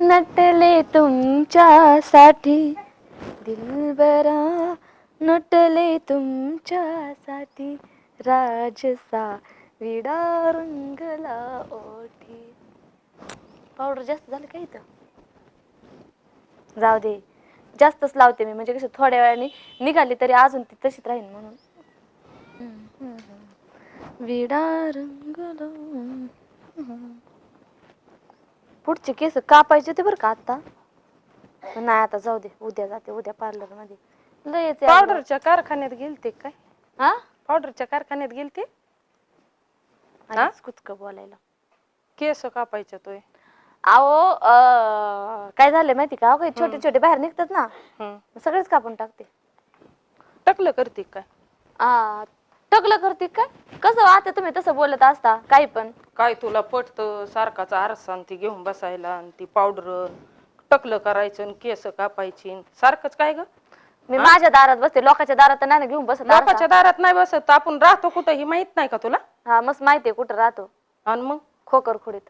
नटले तुमच्यासाठी. दिलबरा नटले तुमच्यासाठी. राजसा विडा रंगला ओठी पावडर जास्त झालं का इथं? जाऊ दे. जास्तच लावते मी. म्हणजे कसं थोड्या वेळाने निघाली तरी अजून ती तशीच राहील म्हणून. हम्म, हम्म, हम्म. विडा रंगला पुढचे केस कापायचे होते बरं का आता? पण नाही आता जाऊ दे. उद्या जाते उद्या पार्लरमध्ये. लय येते अगं. पावडरच्या कारखान्यात गेलते काय? हा? पावडरच्या कारखान्यात गेलते? हा? कुचकं बोलायला. केस कापायचे तोय अहो अं, काय झालं माहिती का? अहो, काही छोटे छोटे बाहेर निघतात ना. हम्म. सगळेच कापून टाकते. टकलं करते काय? आ, टकलं करते काय कसं आता तुम्ही तसं बोलत असता काही पण. काय तुला पटत? सारखाचा आरसा आणि ती घेऊन बसायला आणि ती पावडर टकलं करायचं आणि केस कापायची आणि सारखंच काय ग? मी माझ्या दारात बसते लोकांच्या दारात तर नाही ना घेऊन बसत आरसा. लोकांच्या दारात नाही बसत आपण राहतो कुठं ही माहीत नाही का तुला? हा मस्त माहितीये कुठं राहतो. आणि मग? खोकर खुडीत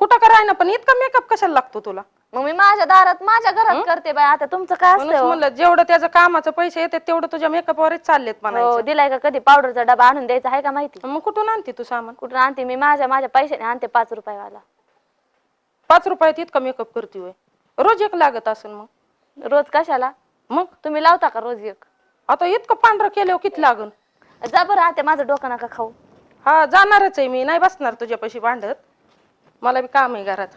कुठं कराय ना पण इतका मेकअप कशाला लागतो तुला? मग मी माझ्या दारात माझ्या घरात करते बाय आता तुमचं काय असतं? हो? म्हणलं जेवढं त्याचं कामाचं पैसे येते तेवढं तुझ्या मेकअपवरच चाललेत हो म्हणायचं दिलाय का कधी? पावडरचा डबा आणून द्यायचा आहे का माहिती? मग कुठून आणते तू सामान? कुठून आणते? मी माझ्या माझ्या पैशाने आणते पाच रुपयावाला. पाच रुपयात इतका मेकअप करते होय. रोज एक लागत असेल मग. रोज कशाला? मग? तुम्ही लावता का रोज एक? आता इतकं पांढरं केल्यावर किती लागन? जा बरं आता माझं डोकं नका खाऊ. हा जाणारच आहे मी. नाही बसणार तुझ्यापाशी भांडत. मला बी काम आहे घरात.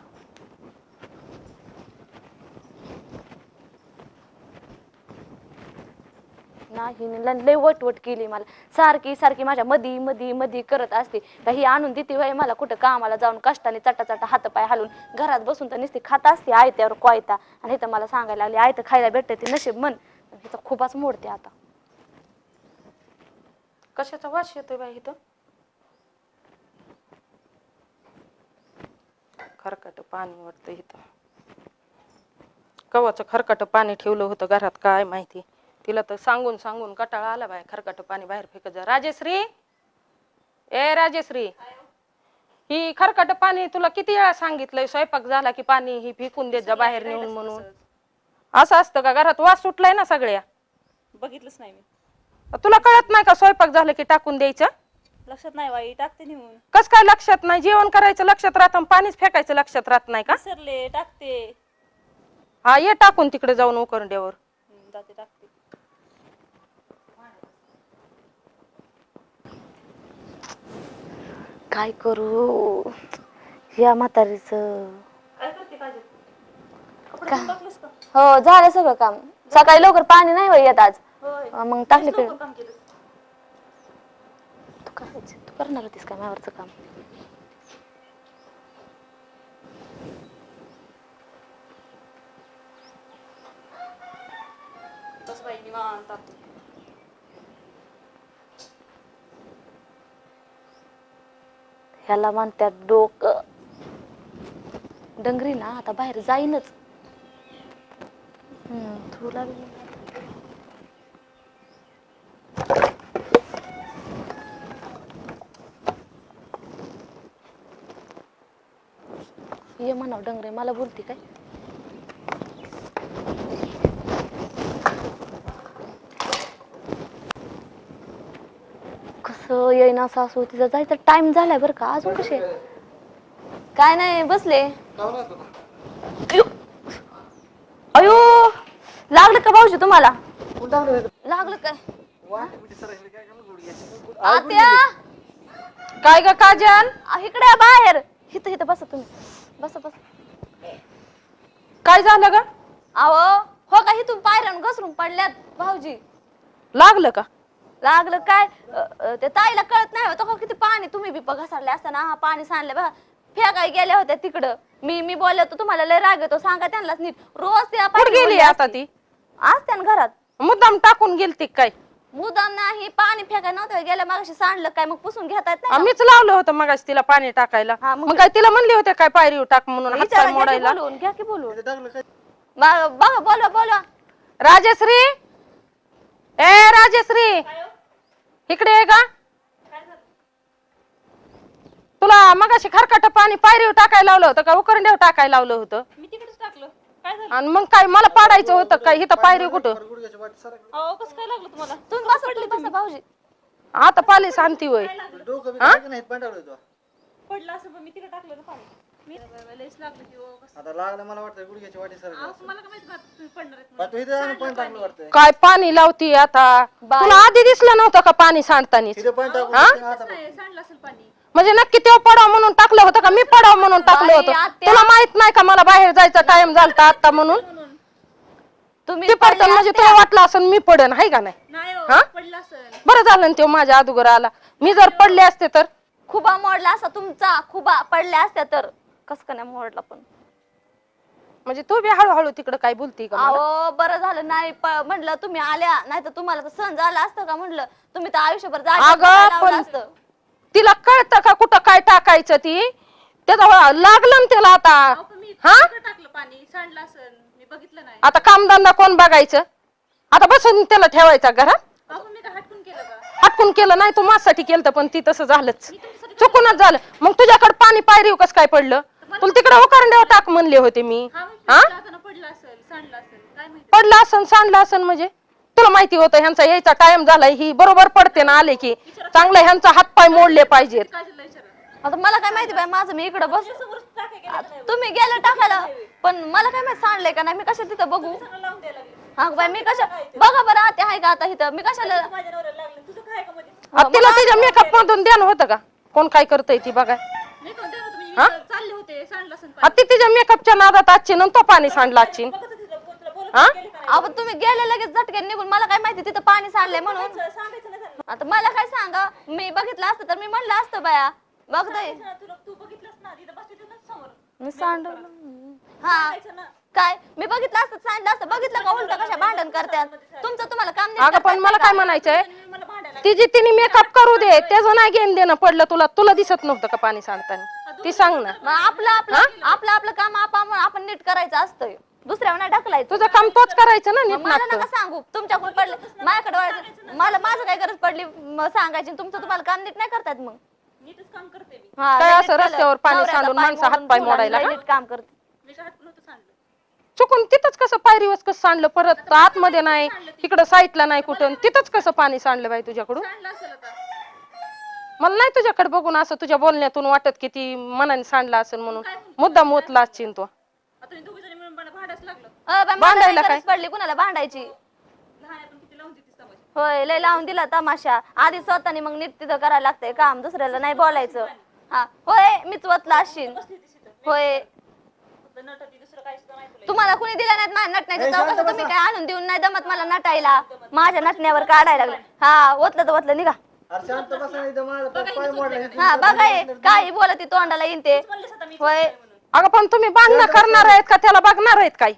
नाही लय वटवट केली मला. सारखी सारखी माझ्या मधी मधी मधी करत असते. का ही आणून देते वय मला कुठं कामाला जाऊन कष्टाने चटा चटा हातपाय हालून. घरात बसून तर नुसती खात असते आयत्यावर कोयता. आणि इथं मला सांगायला लागली आयतं खायला भेटते ते नशीब मन हिचं खूपच मोडते आता. कशाचा वास येतोय बाई इथं? खरकट पाणी वाटतं इथं. कवाचं खरकट पाणी ठेवलं होतं घरात काय माहिती. तिला तर सांगून सांगून कटाळा आला बाय खरकट पाणी बाहेर फेकत जा. राजेश्री! ए राजेश्री! ही खरकट पाणी तुला किती वेळा सांगितलंय? स्वयंपाक झाला की पाणी ही फेकून देत जा बाहेर नेऊन म्हणून. असं असतं का घरात? वास सुटलाय ना सगळ्या. बघितलंच नाही मी. तुला कळत नाही का स्वयंपाक झालं की टाकून द्यायचं? लक्षात नाही बाई टाकते निघून कस काय लक्षात नाही? जेवण करायचं लक्षात राहतं आणि पाणीच फेकायचं लक्षात राहत नाही का? विसरले टाकते. हा ये टाकून तिकडे जाऊन उकरड्यावर. हम्म, जाते टाकते. काय करू? या म्हातारीच. काय करते काजल? कपडे धुवून टाकलेस का? हो झालं सगळं काम. सकाळी लवकर पाणी नाही होय येत आज. होय. अं, मग टाकले लवकर पिळून. काम केलं तू करायचं तू करणार होतीस का माझ्यावरचं काम? बस बाई निवांत आता. ह्याला म्हणतात डोकं. डंगरी ना आता बाहेर जाईनच. हम्म, तुला ये म्हणाव डंगरे मला बोलते काय? येईना सासू तिचा जायचा टाइम झालाय बरं का? अजून कसे? काय नाही बसले. अयो! अयो! लागलं का भाऊजी तुम्हाला? लागलं काय? आत्या! काय ग काजल? आ, इकडे या बाहेर. इथं इथं बसा तुम्ही. बसा बसा. काय झालं ग? अहो हो का इथून पायऱ्यान घसरून पडल्यात भाऊजी. लागलं का? लागलं काय? अ, अ, ते ताईला कळत नाही होतं का? किती पाणी तुम्ही बी घसरले असताना हा पाणी सांडले बघा. फेकाय गेल्या होत्या तिकडं. मी मी बोलले होतो तुम्हाला लय राग येतो. सांगा त्यांनाच नीट. रोज त्या कुठं पाणी गेली आता. ती? असते ना घरात. मुद्दाम टाकून गेलती काय? मुदाम नाही पाणी फेकाय नव्हतं गेल्या मागाशी सांडलं काय? मग पुसून घेता येत नाही? आम्हीच लावलं होतं मग तिला पाणी टाकायला. हा, मग- मग काय तिला म्हणली होते काय पायरी टाक म्हणून हात विचारा, पाय घ्या की मोडायला. बोलून घ्या की बोलून. बघा बघा, बोलवा बोलवा. राजश्री! ए राजश्री! इकडे ये का? तुला मगाशी खरकाट पाणी पायरीवर टाकायला लावलं होतं का? उकरंड्यावर टाकायला लावलं होतं. मी तिकडेच टाकलं. काय झालं? आणि मग काय मला पाडायचं होतं काय इथं पायरी कुठं? गुडघ्याच्या वाटी सरक अहो कसं काय लागलं तुम्हाला? तुम्ही बसा तुम्ही बसा भाऊजी. आता पाली शांती होय. डोकं बी काय नाही पांढरवलं तो पडलं असं पण मी तिकडे टाकलं ना पाणी. मी लयच लागलं की हो कसं आता लागलं मला वाटतं गुडघ्याची वाटी अहो, मला काय माहिती बा, तुम्ही पडणार आहेत पण तू इथे आणून पण टाकलं वाटतंय काय पाणी लावती आता? तुला आधी दिसलं नव्हतं का पाणी सांडतानीच? तिथे पण टाकून हा? आता म्हणून. नाही, सांडलं असेल पाणी. म्हणजे नक्की तेव्हा पडाव म्हणून टाकलं होतं का? मी पडाव म्हणून टाकलं बाई, होतं. आत्या. तुला माहीत नाही का मला बाहेर जायचा टाइम झालता आता म्हणून? तुम्ही ते पडतं म्हणजे. तुला वाटलं असं मी पडन हाय का नाही? नाही हो, हा? पडलं असेल. बरं झालं ना ते माझ्या अदुगर आला. मी जर पडले असते तर? खुबा मोडला असता तुमचा खुबा पडल्या असत्या तर. कस का नाही मोडला पण. म्हणजे तू बी हळूहळू तिकडं काय बोलती का मला? अहो बरं झालं. नाही प- म्हणलं तुम्ही आल्या नाही तर तुम्हाला तर सण झाला असतं का म्हणलं? तुम्ही तर आयुष्यभर जागेवर अगं, बसायला लावलं पण- असतं. तिला कळतं का कुठं काय टाकायचं ती? त्याचा लागलं ना त्याला आता. अहो, पण मी हा? टाकलं पाणी? सांडलं असेल मी बघितलं नाही. आता कामधंदा कोण बघायचं? आता बसून त्याला ठेवायचा घरात? अहो पण मी काय हटकून केलं का हटकून केलं नाही तू माझ्यासाठी केलं पण ती तसं झालंच. चुकूनच झालं. मग तुझ्याकडे पाणी पायरी कस काय पडलं? तुला तिकडे उकरंड्यावर टाक म्हणले होते मी. हा हा? जाताना पडलं असेल सांडलं असेल काय माहिती. पडलं असन सांडलं असन म्हणजे? तुला माहिती होतं ह्यांचा यायचा टाइम झालाय ही बरोबर पडते ना आले की. चांगलं ह्यांचा हात पाय मोडले पाहिजेत. विचारा. आता मला काय माहिती बाय माझं मी इकडे बस समोर टाकाय गेलं आता तुम्ही गेले टाकायला पण मला काय माहिती सांडलंय का नाही मी कशा तिथं बघू? लावून द्यायला लागले. हा बाय मी कशा बघा बरं आते आहे का आता इथं? मी कशाला माझ्या नवऱ्याला लागलं तुझं काय का मध्ये आता तिला तिच्या मेकअप मधून ध्यान होतं का? कोण काय करतय ती बघा. चालले होते सांडलं असेल पाणी. आता ती तिच्या मेकअपच्या नादात आजची नंतर पाणी सांडलं आजची. बघत होती तुला, तुला बोलत हा गेले का अहो तू मी गेले लगेच झटके निघून. मला काय माहिती तिथं पाणी सांडलंय म्हणून. नाही सांगायचं नाही त्यांना. आता मला काय सांगा? मी बघितलं असतं तर मी म्हणलं असतं बाया. बघताय ना, तुला तू बघितलंस ना? तिथं बसली होती ना समोर. मी सांडलं. हा. सांगायचं ना. काय? मी बघितलं असतं सांडलं असतं. बघितलं का उलट कशा भांडण करतात तुमचं तुम्हाला काम नाही अगं करता पण येत मला का? काय म्हणायचंय? मला भांडायला तिची तिने मेकअप करू दे त्याचं नाही. घेऊन देणं पडलं तुला. तुला दिसत नव्हतं का पाणी सांडताना? ती सांग ना. मग आपलं आपलं आपलं आपलं काम आपण आपण नीट करायचं असतं दुसऱ्यावर नाही ढकलायचं. तुझं काम तोच करायचं ना नीट मला नाटक. नका सांगू. तुमच्याकडून पडले माझ्याकडे वळायचं मला माझं काय गरज पडली सांगायची? तुमचं तुम्हाला काम नीट नाही करतात मग. नीटच काम करते मी. हा, काय लय असं रस्त्यावर. पाणी सांडून माणसं हात मोडून पाय मोडायला? नीट काम करते. मी काय चुकून तिथंच कसं पायरीवर कसं सांडलं परत आतमध्ये नाही इकडं साईडला नाही कुठं. तिथंच कसं पाणी सांडलं बाई तुझ्याकडून? सांडलं असेल आता. मला नाही तुझ्याकडे बघून असं तुझ्या बोलण्यातून वाटत की ती मनाने सांडला असेल म्हणून. मुद्दा मोतला असशील तो. आता तुम्ही दोघी जणी मिळून मला भांडायच लागलं. अ, बाई, मला भांडायला नाही गरज पडली कुणाला भांडायची? लहान आहे पण किती लावून देतीस तमाशा? होय लय लावून दिला तमाशा. आधी स्वतःने मग नीट तिथं करायला लागतंय काम दुसऱ्याला नाही बोलायचं. हा होय मीच वतला असशील. बसली होय. फक्त नट होती दुसरं काहीच नाही. तुला तुम्हाला कुणी दिला नाहीत माझ्या नटण्याच्या चौकशा तुम्ही काय आणून देऊन नाही दमत मला नटायला? माझ्या नटण्यावर काढायला लागलं. हा ओतलं तर ओतलं निघा. अरे शांत बसा नाही तर माझा पाय- पाय मोडला. हे हा बघा हे काही बोलत तोंडाला येईन ते. म्हणलेस आता मी होय. अगं पण तुम्ही बांधणं करणार आहेत का? त्याला बघणार आहेत काय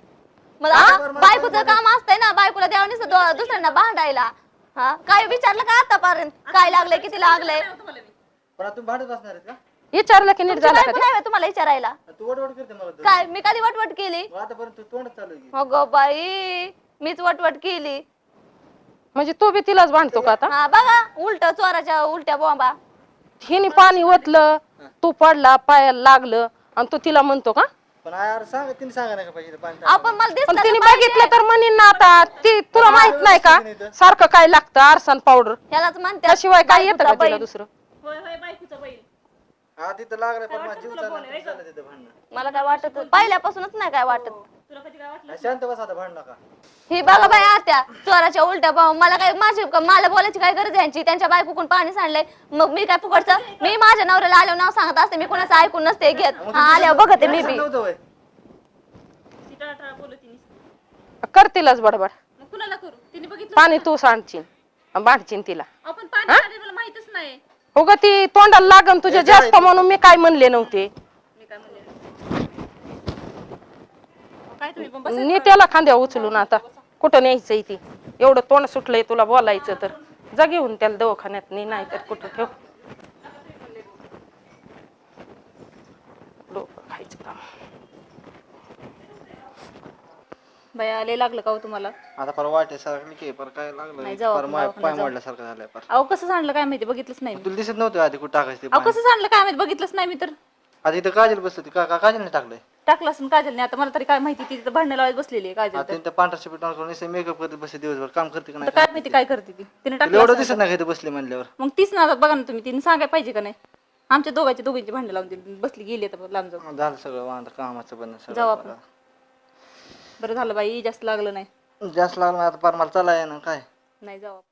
मग बायकोचं काम असतंय ना बायकोला द्यावं नसतं दो- दुसऱ्यांना भांडायला. हा? काय विचारलं का आतापर्यंत? काय लागलंय किती लागलंय? तुम्हाला मी. पण आता तुम्ही भांडत असणार आहेत का? विचारलं की नीट तुमची झालं का बायको ते? नाही होय तुम्हाला विचारायला. तू वटवट करते मला तर काय मी कधी वटवट केली? मग आतापर्यंत तू तोंडच चालू आहे की. अगो बाई मीच वटवट केली. म्हणजे तू बी तिलाच भांडतो का आता? हा बघा उलट चोराच्या उलट्या बॉम्बा हिने पाणी ओतलं तू पडला पायाला लागलं आणि तू तिला म्हणतो का? पण यार सांग तिने सांगा नाही का पाहिजे पाणी आपण मला पण दिसलं तिने तर पाहिजे. बघितलं तर म्हणीन ना आता ती तुला माहीत नाही का? सारखं काय लागतं आरसान पावडर? ह्यालाच म्हणते त्याशिवाय काय येतं का तिला दुसरं? होय होय बायकोचा बैल. हा तिथं लागलं पण माझा जीव चालला तरी चाललं तिथं भांडणं. मला काय वाटत पहिल्यापासूनच नाही काय वाटत. तुला कधी काय वाटलं? हा, शांत बसा आता भांड नका. ही बघा बाई आत्या चोराच्या उलट्या पाहून. मला काय माझी मला बोलायची काय गरज आहे यांची? त्यांच्या बायकोकून पाणी सांडलंय मग मी काय फुकटचं? मी माझ्या नवऱ्याला आल्यावर नाव सांगत असते मी कुणाचं ऐकून नसते घेत. हा आल्यावर बघते मी बी. नव्हतं होय. टाळा तिने. करतीलच बडबड. मग कुणाला करू? तिने बघितलं पाणी तू सांडशील आणि भांडशील तिला. आपण पाणी आले मला माहितच नाही. उग ती तोंडाला लागन तुझ्या जास्त म्हणून मी काय म्हणले नव्हते मी काय म्हणले काय तुम्ही पण बस नेत्याला खांद्या उचलून आता. कुठं न्यायचंय ती एवढं तोंड सुटलंय तुला बोलायचं तर. जा घेऊन त्याला दवाखान्यात नाही नाही तर कुठं ठेव. डोकं खायचं काम. बाया लय लागलं का हो तुम्हाला? आता पर वाटे सारखं की पर काय लागलं? नाही, जाऊ पर आपण माय- दवाखान्यात पाय जाऊ. मोडल्यासारखं झालंय पर अहो कसं सांडलं काय माहिती बघितलंच नाही मी. तुला दिसत नव्हतं आधी कुठं टाकायचं ते अहो पाणी. कसं सांडलं काय माहिती बघितलंच नाही मी तर. आता इथं काजल बसली होती. का का- काजलने टाकलंय? टाकलं असं काजलने आता मला तरी काय माहिती ती तिथं भांडण लावायला बसलेली आहे काजल आता त्या पांढरा शिपीट मेकअप करते बसते दिवसभर काम करते का तर नाही काय माहिती काय करते ती. तिने तुला टाकलं एवढं दिसत नाही का इथं बसले म्हणल्यावर? मग तीच ना आता बघा ना तुम्ही तिने सांगायला पाहिजे का नाही? आमच्या दोघांची दोघींची भांडण लावून दिली बसली गेली आता लांब जाऊन. झालं सगळं वांदा कामाचं पण जाऊ सगळं आपण. बरं झालं बाई जास्त लागलं नाही. जास्त लागलं आता पर मला चला ना काय? नाही जाऊ आपण.